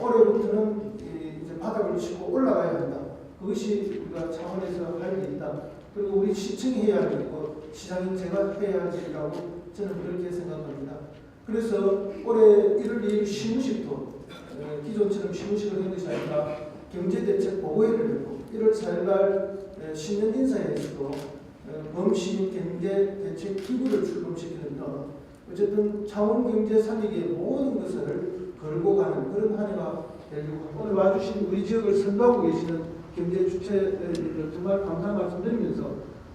올해부터는 이- 이제 바닥을 치고 올라가야 한다. 그것이 우리가 차원에서 할 일이 있다. 그리고 우리 시청이 해야 할 일이고 시장인 제가 해야 할 일이라고 저는 그렇게 생각합니다. 그래서 올해 1월 2일 시무식도 어, 기존처럼 시무식을 한 것이 아니라 경제대책 보고회를 했고 1월 4일날 신년 인사에서도 어, 범시민 경제대책 기구를 출범시키는 등 어쨌든 차원 경제 살리기의 모든 것을 걸고 가는 그런 한 해가 합니다. 오늘 와주신 우리 지역을 선도하고 계시는 경제 주체들 정말 감사 말씀드리면서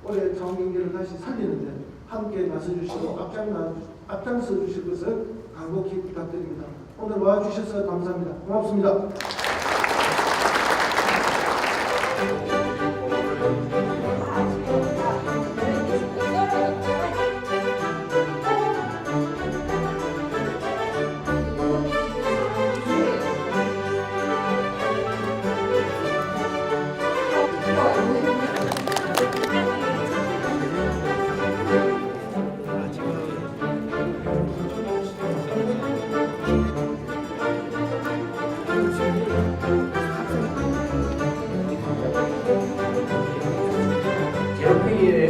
올해 차원 경제를 다시 살리는데 함께 나서주시고 앞장 나 앞장서 주실 것을 간곡히 부탁드립니다. 오늘 와주셔서 감사합니다. 고맙습니다. Yapıyı